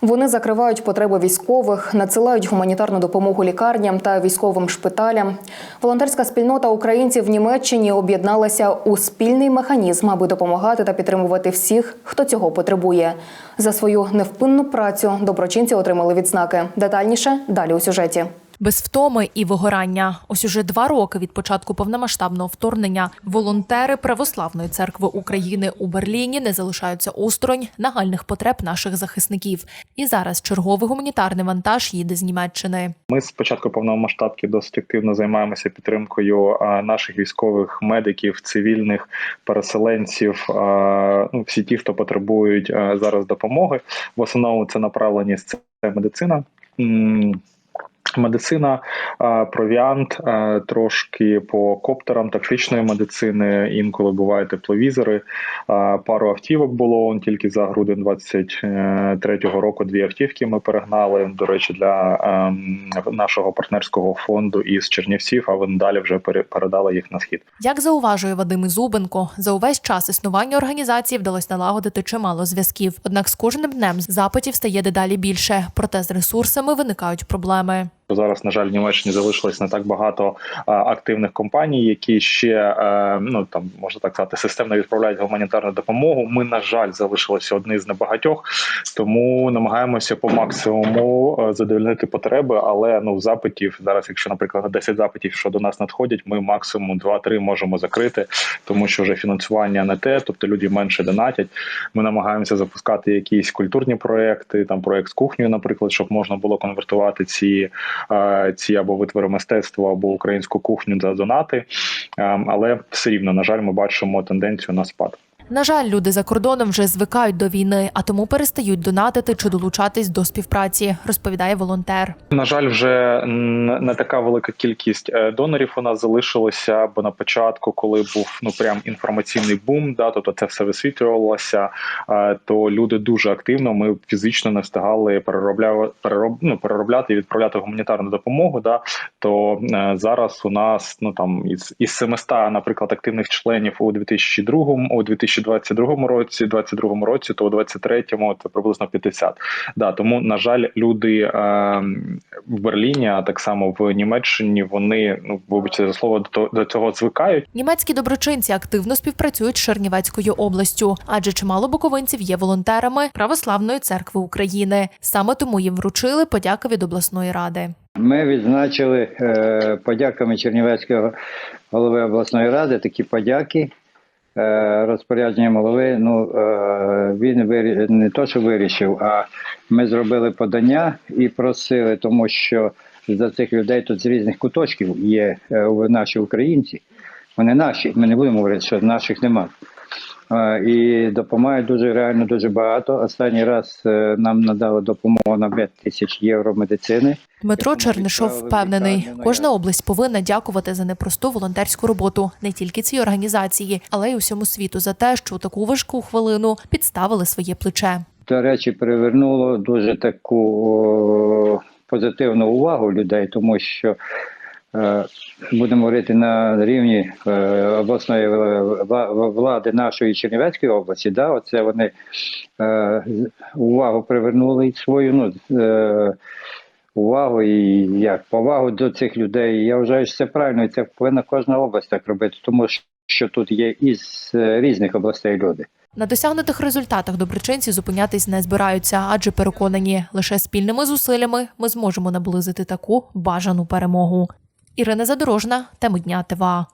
Вони закривають потреби військових, надсилають гуманітарну допомогу лікарням та військовим шпиталям. Волонтерська спільнота українців в Німеччині об'єдналася у спільний механізм, аби допомагати та підтримувати всіх, хто цього потребує. За свою невпинну працю доброчинці отримали відзнаки. Детальніше далі у сюжеті. Без втоми і вигорання. Ось уже два роки від початку повномасштабного вторгнення волонтери Православної церкви України у Берліні не залишаються осторонь нагальних потреб наших захисників. І зараз черговий гуманітарний вантаж їде з Німеччини. Ми з початку повномасштабки досить активно займаємося підтримкою наших військових медиків, цивільних переселенців. Ну всі ті, хто потребують зараз допомоги. В основному це направленість це медицина. Медицина, провіант, трошки по коптерам тактичної медицини. Інколи бувають тепловізори. Пару автівок було он тільки за грудень 23-го року. Дві автівки ми перегнали. До речі, для ем, нашого партнерського фонду із Чернівців. А вони далі вже пере- передали їх на схід. Як зауважує Вадим Ізубенко, за увесь час існування організації вдалося налагодити чимало зв'язків. Однак з кожним днем запитів стає дедалі більше, проте з ресурсами виникають проблеми. Зараз, на жаль, в Німеччині залишилось не так багато активних компаній, які ще е, ну там можна так сказати, системно відправляють гуманітарну допомогу. Ми, на жаль, залишилися одні з небагатьох, тому намагаємося по максимуму е, задовольнити потреби. Але ну запитів зараз, якщо, наприклад, 10 запитів, що до нас надходять, ми максимум 2-3 можемо закрити, тому що вже фінансування не те, тобто люди менше донатять. Ми намагаємося запускати якісь культурні проекти, там проект з кухнею, наприклад, щоб можна було конвертувати ці ці або витвори мистецтва, або українську кухню за донати. Е, Але все рівно, на жаль, ми бачимо тенденцію на спад. На жаль, люди за кордоном вже звикають до війни, а тому перестають донатити чи долучатись до співпраці, розповідає волонтер. На жаль, вже не така велика кількість е, донорів у нас залишилося, бо на початку, коли був ну прям інформаційний бум, да, тобто це все висвітлювалося, е, то люди дуже активно. Ми фізично не встигали переробляти перероб, ну, переробляти і відправляти гуманітарну допомогу. Да, то е, зараз у нас ну там із із 700, наприклад, активних членів у 2002, у 2022 році, 22 році, то у 23-му це приблизно 50. Да, тому на жаль, люди е, в Берліні, а так само в Німеччині, вони ну вибачте за слово до, до цього звикають. Німецькі доброчинці активно співпрацюють з Чернівецькою областю, адже чимало буковинців є волонтерами Православної церкви України. Саме тому їм вручили подяки від обласної ради. Ми відзначили е, подяками Чернівецького голови обласної ради такі подяки. Е, розпорядженням голови. Ну е, він вирі... не то, що вирішив, а ми зробили подання і просили, тому що за цих людей тут з різних куточків є е, наші українці. Вони наші. Ми не будемо говорити, що наших нема. І допомагають дуже реально дуже багато. Останній раз е, нам надали допомогу на 5 тисяч євро медицини. Дмитро Чернишов впевнений, кожна область повинна дякувати за непросту волонтерську роботу не тільки цій організації, але й усьому світу за те, що у таку важку хвилину підставили своє плече. до речі, привернуло дуже таку позитивну увагу людей, тому що будемо говорити на рівні е, обласної вла- влади нашої Чернівецької області. Да, оце вони е, увагу привернули свою ну, е, увагу і як повагу до цих людей. Я вважаю, що це правильно, і це повинна кожна область так робити, тому що тут є із е, різних областей люди. На досягнутих результатах доброчинці зупинятись не збираються, адже переконані, лише спільними зусиллями ми зможемо наблизити таку бажану перемогу. Ірина Задорожна, теми дня ТВА.